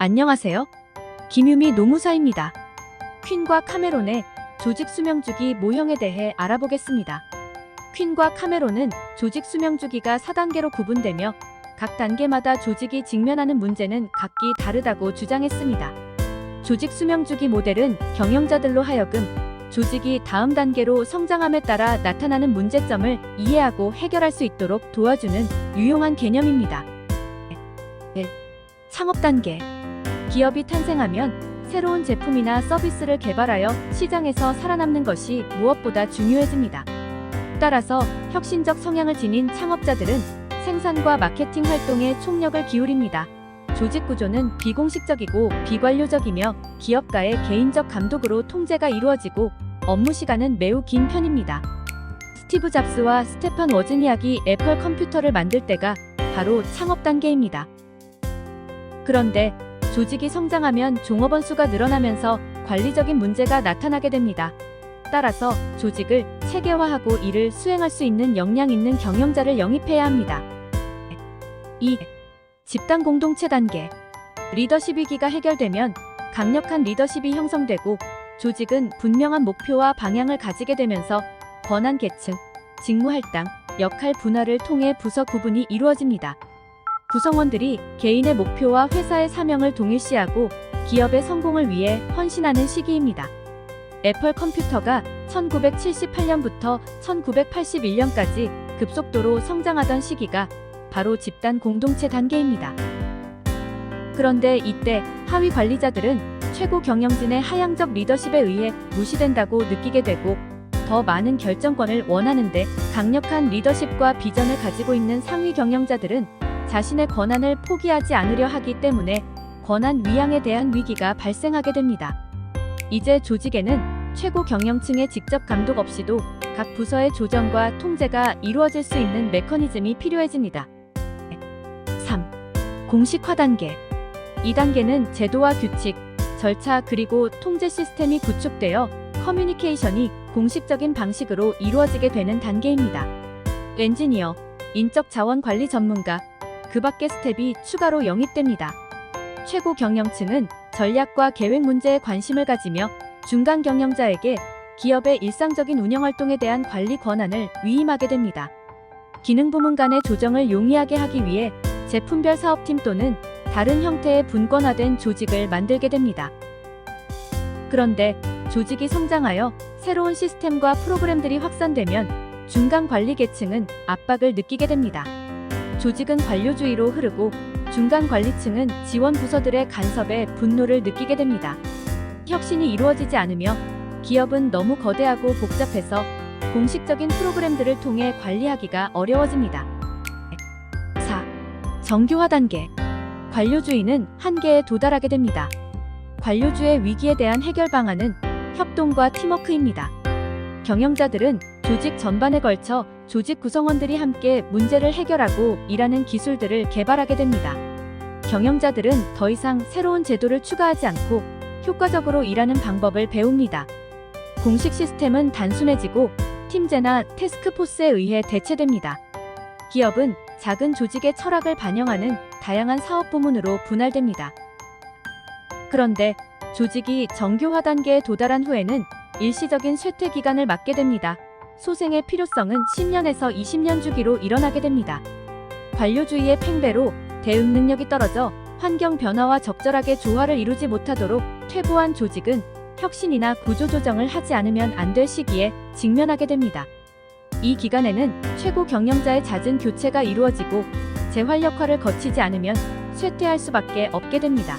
안녕하세요. 김유미 노무사입니다. 퀸과 카메론의 조직 수명주기 모형에 대해 알아보겠습니다. 퀸과 카메론은 조직 수명주기가 4단계로 구분되며 각 단계마다 조직이 직면하는 문제는 각기 다르다고 주장했습니다. 조직 수명주기 모델은 경영자들로 하여금 조직이 다음 단계로 성장함에 따라 나타나는 문제점을 이해하고 해결할 수 있도록 도와주는 유용한 개념입니다. 네. 창업 단계 기업이 탄생하면 새로운 제품이나 서비스를 개발하여 시장에서 살아남는 것이 무엇보다 중요해집니다. 따라서 혁신적 성향을 지닌 창업자들은 생산과 마케팅 활동에 총력을 기울입니다. 조직 구조는 비공식적이고 비관료적이며 기업가의 개인적 감독으로 통제가 이루어지고 업무 시간은 매우 긴 편입니다. 스티브 잡스와 스테판 워즈니악이 애플 컴퓨터를 만들 때가 바로 창업 단계입니다. 그런데 조직이 성장하면 종업원 수가 늘어나면서 관리적인 문제가 나타나게 됩니다. 따라서 조직을 체계화하고 이를 수행할 수 있는 역량 있는 경영자를 영입해야 합니다. 2. 집단 공동체 단계. 리더십 위기가 해결되면 강력한 리더십이 형성되고 조직은 분명한 목표와 방향을 가지게 되면서 권한 계층, 직무 할당, 역할 분할을 통해 부서 구분이 이루어집니다. 구성원들이 개인의 목표와 회사의 사명을 동일시하고 기업의 성공을 위해 헌신하는 시기입니다. 애플 컴퓨터가 1978년부터 1981년까지 급속도로 성장하던 시기가 바로 집단 공동체 단계입니다. 그런데 이때 하위 관리자들은 최고 경영진의 하향적 리더십에 의해 무시된다고 느끼게 되고 더 많은 결정권을 원하는데 강력한 리더십과 비전을 가지고 있는 상위 경영자들은 자신의 권한을 포기하지 않으려 하기 때문에 권한 위양에 대한 위기가 발생하게 됩니다. 이제 조직에는 최고 경영층의 직접 감독 없이도 각 부서의 조정과 통제가 이루어질 수 있는 메커니즘이 필요해집니다. 3. 공식화 단계. 이 단계는 제도와 규칙, 절차 그리고 통제 시스템이 구축되어 커뮤니케이션이 공식적인 방식으로 이루어지게 되는 단계입니다. 엔지니어, 인적 자원 관리 전문가, 그 밖의 스텝이 추가로 영입됩니다. 최고 경영층은 전략과 계획 문제에 관심을 가지며 중간 경영자에게 기업의 일상적인 운영 활동에 대한 관리 권한을 위임하게 됩니다. 기능 부문 간의 조정을 용이하게 하기 위해 제품별 사업팀 또는 다른 형태의 분권화된 조직을 만들게 됩니다. 그런데 조직이 성장하여 새로운 시스템과 프로그램들이 확산되면 중간 관리 계층은 압박을 느끼게 됩니다. 조직은 관료주의로 흐르고 중간 관리층은 지원 부서들의 간섭에 분노를 느끼게 됩니다. 혁신이 이루어지지 않으며 기업은 너무 거대하고 복잡해서 공식적인 프로그램들을 통해 관리하기가 어려워집니다. 4. 정교화 단계. 관료주의는 한계에 도달하게 됩니다. 관료주의 위기에 대한 해결 방안은 협동과 팀워크입니다. 경영자들은 조직 전반에 걸쳐 조직 구성원들이 함께 문제를 해결하고 일하는 기술들을 개발하게 됩니다. 경영자들은 더 이상 새로운 제도를 추가하지 않고 효과적으로 일하는 방법을 배웁니다. 공식 시스템은 단순해지고 팀제나 테스크포스에 의해 대체됩니다. 기업은 작은 조직의 철학을 반영하는 다양한 사업 부문으로 분할됩니다. 그런데 조직이 정교화 단계에 도달한 후에는 일시적인 쇠퇴 기간을 맞게 됩니다. 소생의 필요성은 10년에서 20년 주기로 일어나게 됩니다. 관료주의의 팽배로 대응 능력이 떨어져 환경 변화와 적절하게 조화를 이루지 못하도록 퇴보한 조직은 혁신이나 구조조정을 하지 않으면 안 될 시기에 직면하게 됩니다. 이 기간에는 최고 경영자의 잦은 교체가 이루어지고 재활 역할을 거치지 않으면 쇠퇴할 수밖에 없게 됩니다.